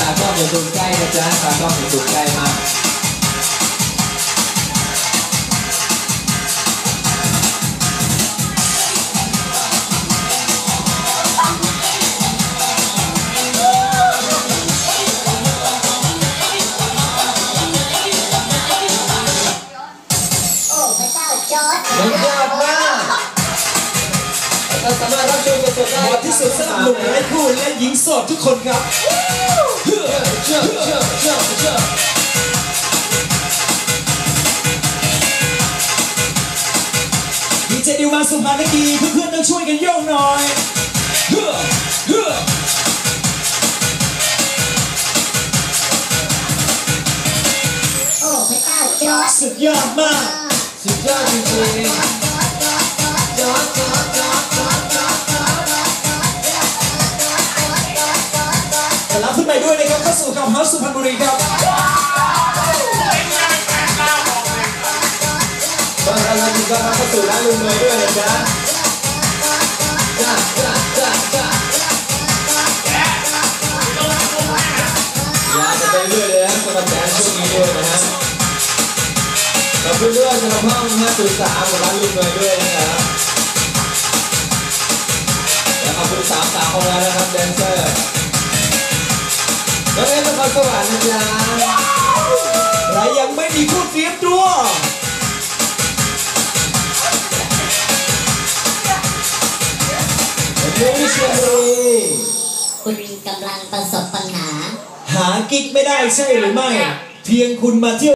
ตากล้องอย่าซูมใกล้นะจ๊ะตากล้องอย่าซูมใกล้มากโอ้พระเจ้าจอร์ดสุดยอดมากเราสามารถรับชมกันสดได้เหมาะที่สุดสำหรับหนุ่มไร้คู่และหญิงโสดทุกคนครับ เชื่อเชื่อเชื่อเชื่อเชื่อดีเจดิวมาสุภาพดีเพื่อนๆต้องช่วยกันโยกหน่อยเฮ้อเฮ้อโอ้พระเจ้าจอร์ดสุดยอดมาก สุดยอดจริงๆ ขึ้นไปด้วยนะครับเข้าสู่กับเฮาสุพรรณบุรีครับตอนเราอยู่ก็รับเข้าสู่ร้านลุงเลยด้วยนะจ๊ะจ้าจ้าจ้าจ้าอยากจะไปเรื่อยเลยนะสำหรับแดนช่วงนี้ด้วยนะฮะขอบคุณด้วยสำหรับห้อง503ของร้านลุงเลยด้วยนะครับและขอบคุณสามสาวของเรานะครับ น้องเอ็นนครสวรรค์นะจ๊ะใครยังไม่มีคู่เตรียมตัวเฮ้ยเชียร์บุรีคุณกำลังประสบปัญหา หากิ๊กไม่ได้ใช่หรือไม่ เพียงคุณมาเที่ยว